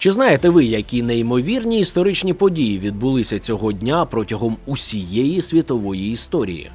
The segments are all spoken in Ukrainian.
Чи знаєте ви, які неймовірні історичні події відбулися цього дня протягом усієї світової історії?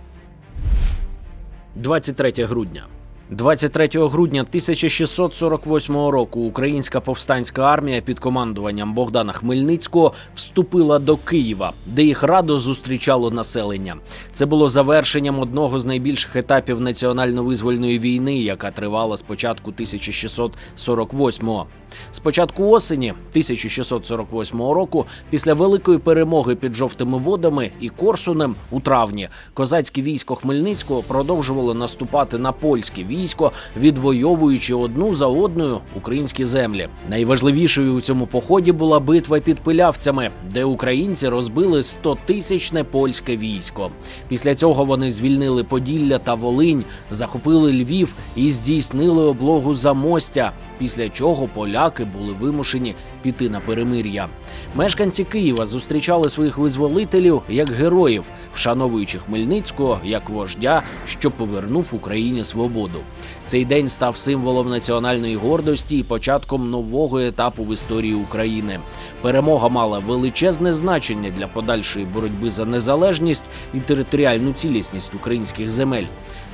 23 грудня. 23 грудня 1648 року українська повстанська армія під командуванням Богдана Хмельницького вступила до Києва, де їх радо зустрічало населення. Це було завершенням одного з найбільших етапів національно-визвольної війни, яка тривала з початку 1648-го. З початку осені 1648 року, після великої перемоги під жовтими водами і Корсунем у травні, козацьке військо Хмельницького продовжувало наступати на польське військо, відвоюючи одну за одною українські землі. Найважливішою у цьому поході була битва під пилявцями, де українці розбили 100-тисячне польське військо. Після цього вони звільнили Поділля та Волинь, захопили Львів і здійснили облогу Замостя. Після чого поляки були вимушені піти на перемир'я. Мешканці Києва зустрічали своїх визволителів як героїв, вшановуючи Хмельницького як вождя, що повернув Україні свободу. Цей день став символом національної гордості і початком нового етапу в історії України. Перемога мала величезне значення для подальшої боротьби за незалежність і територіальну цілісність українських земель.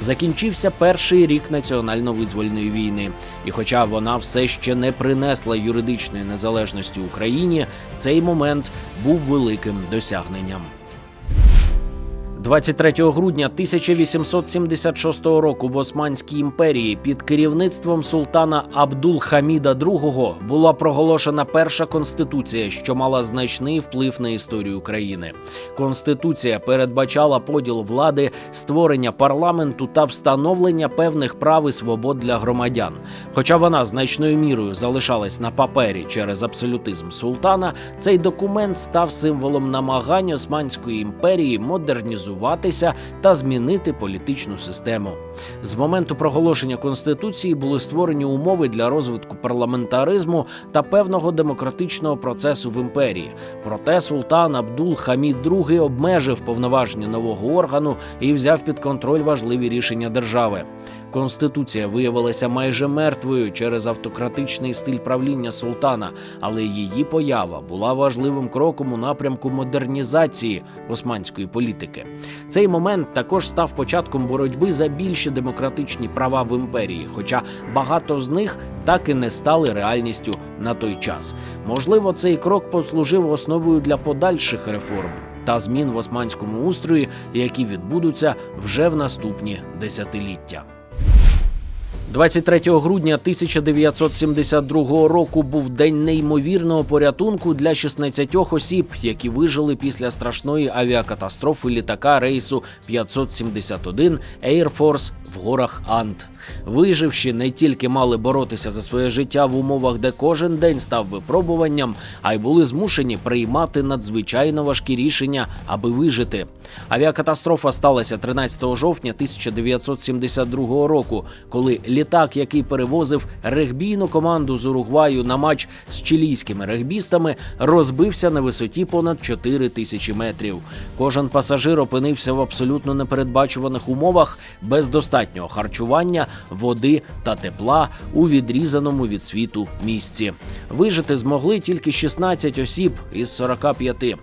Закінчився перший рік національно-визвольної війни, і хоча вона все ще не принесла юридичної незалежності Україні, цей момент був великим досягненням. 23 грудня 1876 року в Османській імперії під керівництвом султана Абдул Хаміда II була проголошена перша конституція, що мала значний вплив на історію країни. Конституція передбачала поділ влади, створення парламенту та встановлення певних прав і свобод для громадян. Хоча вона значною мірою залишалась на папері через абсолютизм султана, цей документ став символом намагань Османської імперії модернізувати модернізуватися та змінити політичну систему. З моменту проголошення конституції були створені умови для розвитку парламентаризму та певного демократичного процесу в імперії. Проте султан Абдул Хамід II обмежив повноваження нового органу і взяв під контроль важливі рішення держави. Конституція виявилася майже мертвою через автократичний стиль правління султана, але її поява була важливим кроком у напрямку модернізації османської політики. Цей момент також став початком боротьби за більші демократичні права в імперії, хоча багато з них так і не стали реальністю на той час. Можливо, цей крок послужив основою для подальших реформ. Та змін в османському устрої, які відбудуться вже в наступні десятиліття. 23 грудня 1972 року був день неймовірного порятунку для 16 осіб, які вижили після страшної авіакатастрофи літака рейсу 571 Air Force в горах Ант. Виживші не тільки мали боротися за своє життя в умовах, де кожен день став випробуванням, а й були змушені приймати надзвичайно важкі рішення, аби вижити. Авіакатастрофа сталася 13 жовтня 1972 року, коли літак, який перевозив регбійну команду з Уругваю на матч з чилійськими регбістами, розбився на висоті понад 4 тисячі метрів. Кожен пасажир опинився в абсолютно непередбачуваних умовах без достатнього харчування, води та тепла у відрізаному від світу місці. Вижити змогли тільки 16 осіб із 45.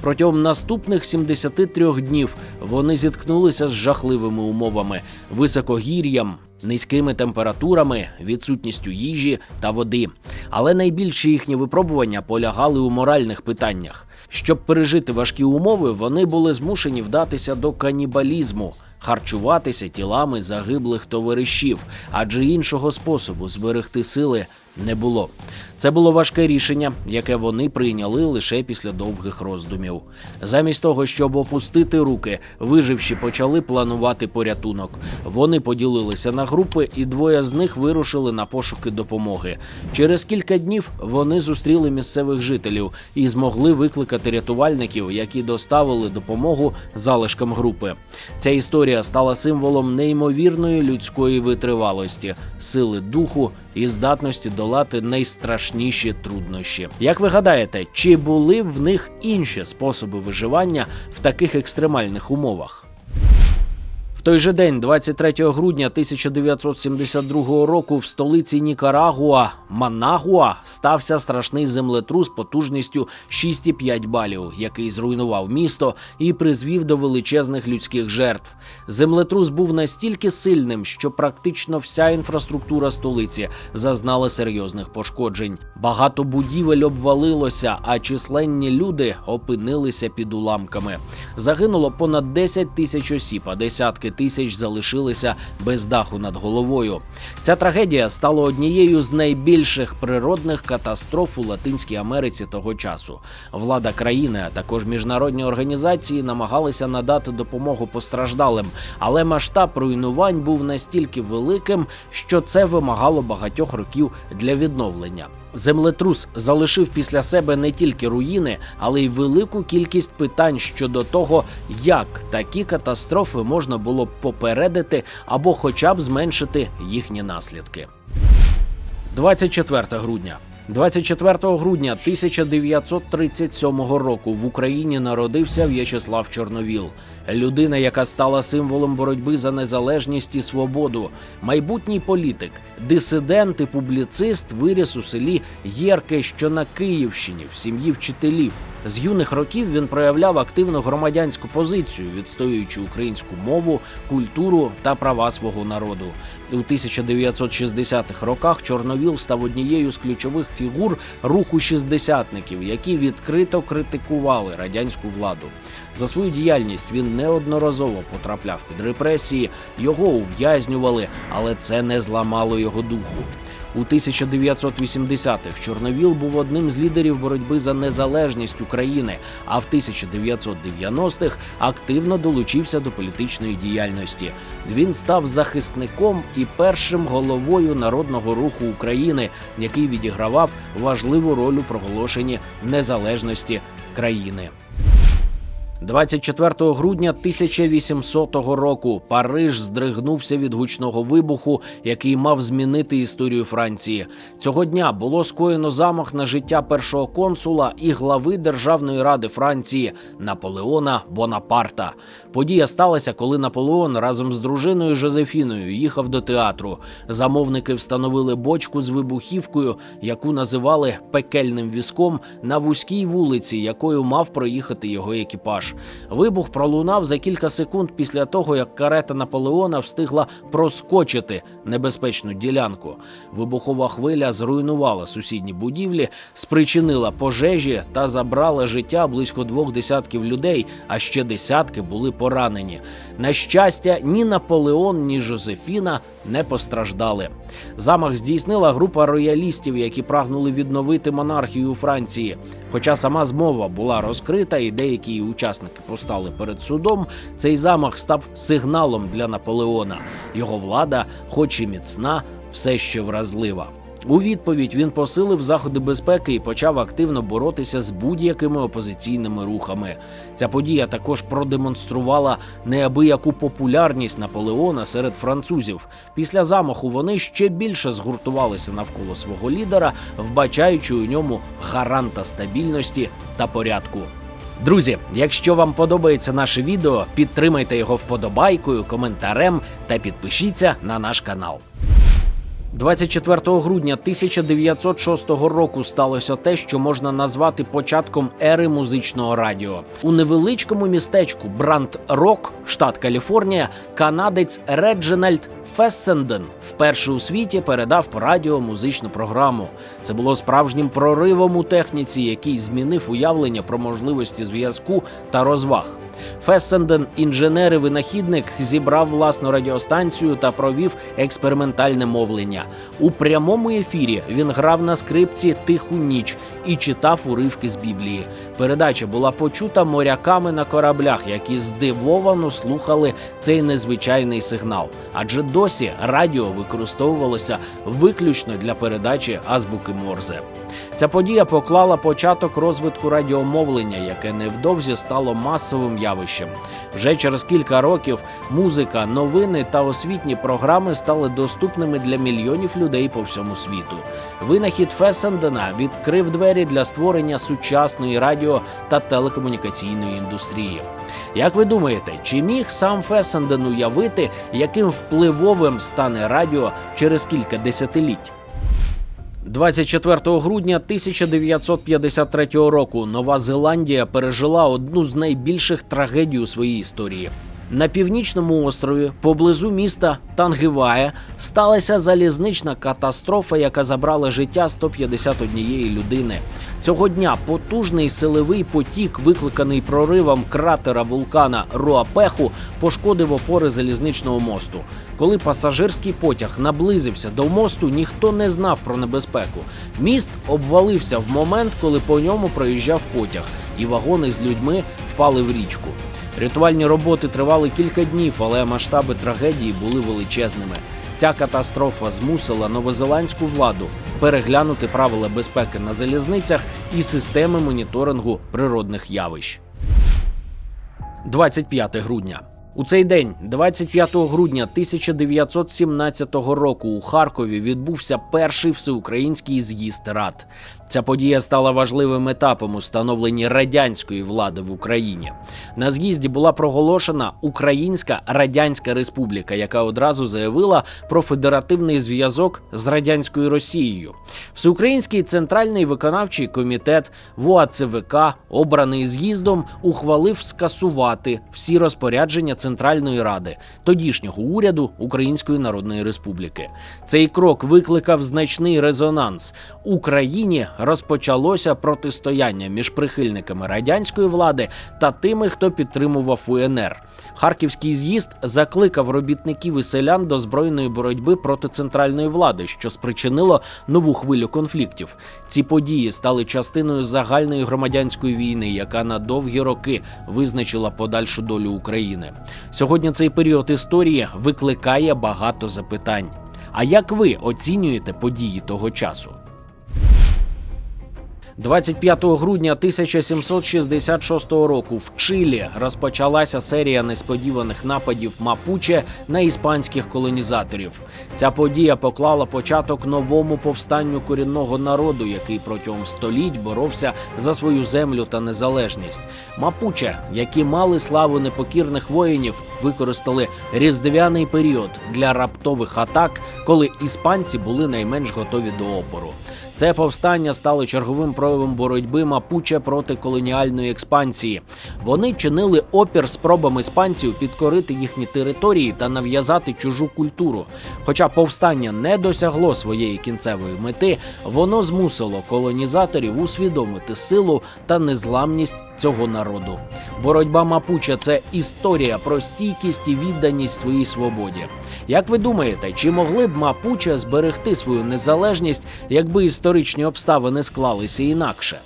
Протягом наступних 73 днів вони зіткнулися з жахливими умовами, високогір'ям, низькими температурами, відсутністю їжі та води. Але найбільші їхні випробування полягали у моральних питаннях. Щоб пережити важкі умови, вони були змушені вдатися до канібалізму. Харчуватися тілами загиблих товаришів, адже іншого способу зберегти сили не було. Це було важке рішення, яке вони прийняли лише після довгих роздумів. Замість того, щоб опустити руки, виживші почали планувати порятунок. Вони поділилися на групи, і двоє з них вирушили на пошуки допомоги. Через кілька днів вони зустріли місцевих жителів і змогли викликати рятувальників, які доставили допомогу залишкам групи. Ця історія стала символом неймовірної людської витривалості, сили духу і здатності долати найстрашніші труднощі. Як ви гадаєте, чи були в них інші способи виживання в таких екстремальних умовах? В той же день, 23 грудня 1972 року, в столиці Нікарагуа Манагуа стався страшний землетрус потужністю 6,5 балів, який зруйнував місто і призвів до величезних людських жертв. Землетрус був настільки сильним, що практично вся інфраструктура столиці зазнала серйозних пошкоджень. Багато будівель обвалилося, а численні люди опинилися під уламками. Загинуло понад 10 тисяч осіб, а десятки тисяч залишилися без даху над головою. Ця трагедія стала однією з найбільших природних катастроф у Латинській Америці того часу. Влада країни, а також міжнародні організації намагалися надати допомогу постраждалим, але масштаб руйнувань був настільки великим, що це вимагало багатьох років для відновлення. Землетрус залишив після себе не тільки руїни, але й велику кількість питань щодо того, як такі катастрофи можна було б попередити або хоча б зменшити їхні наслідки. 24 грудня. 24 грудня 1937 року в Україні народився В'ячеслав Чорновіл, людина, яка стала символом боротьби за незалежність і свободу, майбутній політик, дисидент і публіцист виріс у селі Єрке, що на Київщині, в сім'ї вчителів. З юних років він проявляв активну громадянську позицію, відстоюючи українську мову, культуру та права свого народу. У 1960-х роках Чорновіл став однією з ключових фігур руху шістдесятників, які відкрито критикували радянську владу. За свою діяльність він неодноразово потрапляв під репресії, його ув'язнювали, але це не зламало його духу. У 1980-х Чорновіл був одним з лідерів боротьби за незалежність України, а в 1990-х активно долучився до політичної діяльності. Він став захисником і першим головою народного руху України, який відігравав важливу роль у проголошенні незалежності країни. 24 грудня 1800 року Париж здригнувся від гучного вибуху, який мав змінити історію Франції. Цього дня було скоєно замах на життя першого консула і глави Державної ради Франції Наполеона Бонапарта. Подія сталася, коли Наполеон разом з дружиною Жозефіною їхав до театру. Замовники встановили бочку з вибухівкою, яку називали пекельним візком на вузькій вулиці, якою мав проїхати його екіпаж. Вибух пролунав за кілька секунд після того, як карета Наполеона встигла проскочити небезпечну ділянку. Вибухова хвиля зруйнувала сусідні будівлі, спричинила пожежі та забрала життя близько двох десятків людей, а ще десятки були поранені. На щастя, ні Наполеон, ні Жозефіна не постраждали. Замах здійснила група роялістів, які прагнули відновити монархію у Франції. Хоча сама змова була розкрита, і деякі її учасники постали перед судом, цей замах став сигналом для Наполеона. Його влада, хоч і міцна, все ще вразлива. У відповідь він посилив заходи безпеки і почав активно боротися з будь-якими опозиційними рухами. Ця подія також продемонструвала неабияку популярність Наполеона серед французів. Після замаху вони ще більше згуртувалися навколо свого лідера, вбачаючи у ньому гаранта стабільності та порядку. Друзі, якщо вам подобається наше відео, підтримайте його вподобайкою, коментарем та підпишіться на наш канал. 24 грудня 1906 року сталося те, що можна назвати початком ери музичного радіо. У невеличкому містечку Бранд Рок, штат Каліфорнія, канадець Реджинальд Фессенден вперше у світі передав по радіо музичну програму. Це було справжнім проривом у техніці, який змінив уявлення про можливості зв'язку та розваг. Фессенден, інженер і винахідник, зібрав власну радіостанцію та провів експериментальне мовлення. У прямому ефірі він грав на скрипці Тиху ніч і читав уривки з Біблії. Передача була почута моряками на кораблях, які здивовано слухали цей незвичайний сигнал. Адже досі радіо використовувалося виключно для передачі азбуки Морзе. Ця подія поклала початок розвитку радіомовлення, яке невдовзі стало масовим явищем. Вже через кілька років музика, новини та освітні програми стали доступними для мільйонів людей по всьому світу. Винахід Фесендена відкрив двері для створення сучасної радіо та телекомунікаційної індустрії. Як ви думаєте, чи міг сам Фесенден уявити, яким впливовим стане радіо через кілька десятиліть? 24 грудня 1953 року Нова Зеландія пережила одну з найбільших трагедій у своїй історії. На північному острові, поблизу міста Тангивая, сталася залізнична катастрофа, яка забрала життя 151 людини. Цього дня потужний силовий потік, викликаний проривом кратера вулкана Руапеху, пошкодив опори залізничного мосту. Коли пасажирський потяг наблизився до мосту, ніхто не знав про небезпеку. Міст обвалився в момент, коли по ньому проїжджав потяг, і вагони з людьми впали в річку. Рятувальні роботи тривали кілька днів, але масштаби трагедії були величезними. Ця катастрофа змусила новозеландську владу переглянути правила безпеки на залізницях і системи моніторингу природних явищ. 25 грудня. У цей день, 25 грудня 1917 року, у Харкові відбувся перший всеукраїнський з'їзд рад. Ця подія стала важливим етапом у становленні радянської влади в Україні. На з'їзді була проголошена Українська Радянська Республіка, яка одразу заявила про федеративний зв'язок з радянською Росією. Всеукраїнський центральний виконавчий комітет ВОАЦВК, обраний з'їздом, ухвалив скасувати всі розпорядження Центральної Ради, тодішнього уряду Української Народної Республіки. Цей крок викликав значний резонанс. Україні розпочалося протистояння між прихильниками радянської влади та тими, хто підтримував УНР. Харківський з'їзд закликав робітників і селян до збройної боротьби проти центральної влади, що спричинило нову хвилю конфліктів. Ці події стали частиною загальної громадянської війни, яка на довгі роки визначила подальшу долю України. Сьогодні цей період історії викликає багато запитань. А як ви оцінюєте події того часу? 25 грудня 1766 року в Чилі розпочалася серія несподіваних нападів Мапуче на іспанських колонізаторів. Ця подія поклала початок новому повстанню корінного народу, який протягом століть боровся за свою землю та незалежність. Мапуче, які мали славу непокірних воїнів, використали різдвяний період для раптових атак, коли іспанці були найменш готові до опору. Це повстання стало черговим проявом боротьби Мапуче проти колоніальної експансії. Вони чинили опір спробам іспанців підкорити їхні території та нав'язати чужу культуру. Хоча повстання не досягло своєї кінцевої мети, воно змусило колонізаторів усвідомити силу та незламність цього народу. Боротьба Мапуча це історія про стійкість і відданість своїй свободі. Як ви думаєте, чи могли б Мапуча зберегти свою незалежність, якби історичні обставини склалися інакше?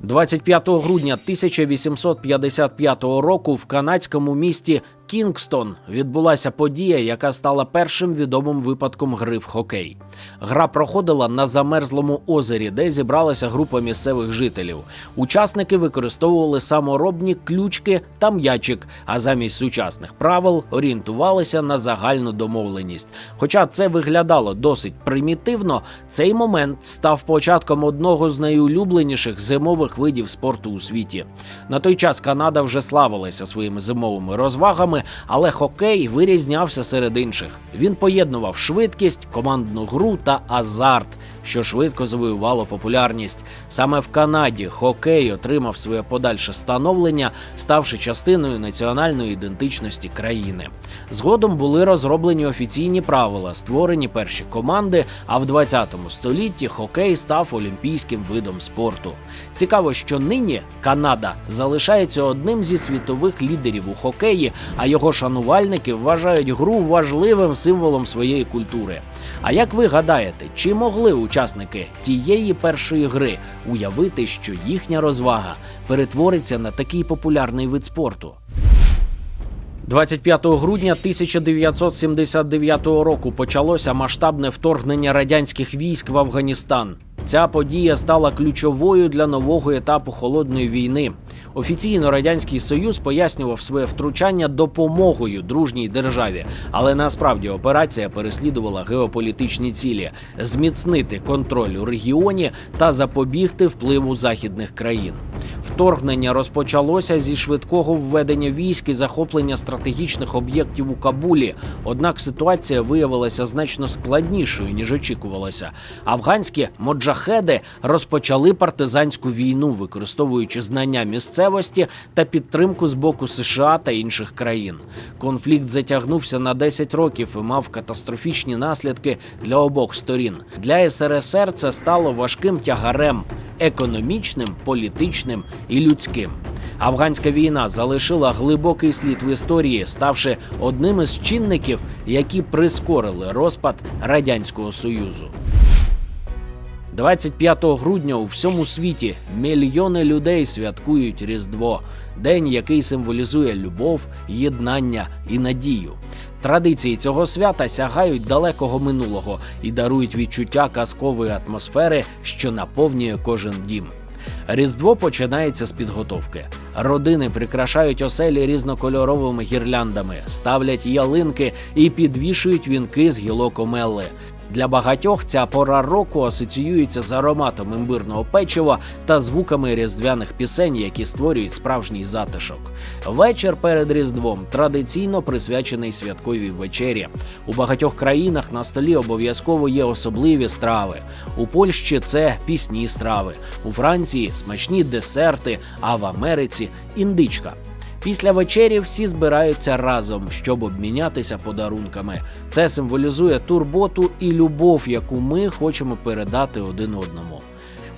25 грудня 1855 року в канадському місті Кінгстон відбулася подія, яка стала першим відомим випадком гри в хокей. Гра проходила на замерзлому озері, де зібралася група місцевих жителів. Учасники використовували саморобні ключки та м'ячик, а замість сучасних правил орієнтувалися на загальну домовленість. Хоча це виглядало досить примітивно, цей момент став початком одного з найулюбленіших зимових видів спорту у світі. На той час Канада вже славилася своїми зимовими розвагами але хокей вирізнявся серед інших. Він поєднував швидкість, командну гру та азарт, що швидко завоювало популярність. Саме в Канаді хокей отримав своє подальше становлення, ставши частиною національної ідентичності країни. Згодом були розроблені офіційні правила, створені перші команди. А в 20 столітті хокей став олімпійським видом спорту. Цікаво, що нині Канада залишається одним зі світових лідерів у хокеї, а його шанувальники вважають гру важливим символом своєї культури. А як ви гадаєте, чи могли учасники тієї першої гри уявити, що їхня розвага перетвориться на такий популярний вид спорту? 25 грудня 1979 року почалося масштабне вторгнення радянських військ в Афганістан. Ця подія стала ключовою для нового етапу холодної війни. Офіційно радянський союз пояснював своє втручання допомогою дружній державі, але насправді операція переслідувала геополітичні цілі зміцнити контроль у регіоні та запобігти впливу західних країн. Вторгнення розпочалося зі швидкого введення військ і захоплення стратегічних об'єктів у Кабулі. Однак ситуація виявилася значно складнішою ніж очікувалося. Афганські моджахеди розпочали партизанську війну, використовуючи знання місцевості та підтримку з боку США та інших країн. Конфлікт затягнувся на 10 років і мав катастрофічні наслідки для обох сторін. Для СРСР це стало важким тягарем економічним, політичним і людським. Афганська війна залишила глибокий слід в історії, ставши одним із чинників, які прискорили розпад радянського союзу. 25 грудня у всьому світі мільйони людей святкують Різдво, день, який символізує любов, єднання і надію. Традиції цього свята сягають далекого минулого і дарують відчуття казкової атмосфери, що наповнює кожен дім. Різдво починається з підготовки. Родини прикрашають оселі різнокольоровими гірляндами, ставлять ялинки і підвішують вінки з гілок омелли. Для багатьох ця пора року асоціюється з ароматом імбирного печива та звуками різдвяних пісень, які створюють справжній затишок. Вечір перед Різдвом традиційно присвячений святковій вечері. У багатьох країнах на столі обов'язково є особливі страви. У Польщі це пісні страви, у Франції смачні десерти, а в Америці індичка. Після вечері всі збираються разом, щоб обмінятися подарунками. Це символізує турботу і любов, яку ми хочемо передати один одному.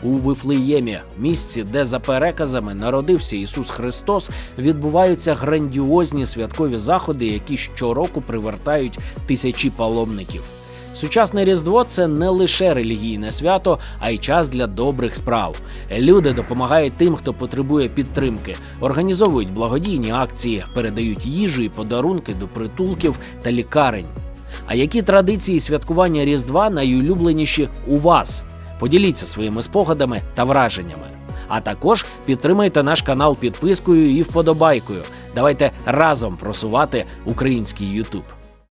У Вифлеємі, місці, де за переказами народився Ісус Христос, відбуваються грандіозні святкові заходи, які щороку привертають тисячі паломників. Сучасне Різдво це не лише релігійне свято, а й час для добрих справ. Люди допомагають тим, хто потребує підтримки, організовують благодійні акції, передають їжу і подарунки до притулків та лікарень. А які традиції святкування Різдва найулюбленіші у вас? Поділіться своїми спогадами та враженнями. А також підтримайте наш канал підпискою і вподобайкою. Давайте разом просувати український Ютуб.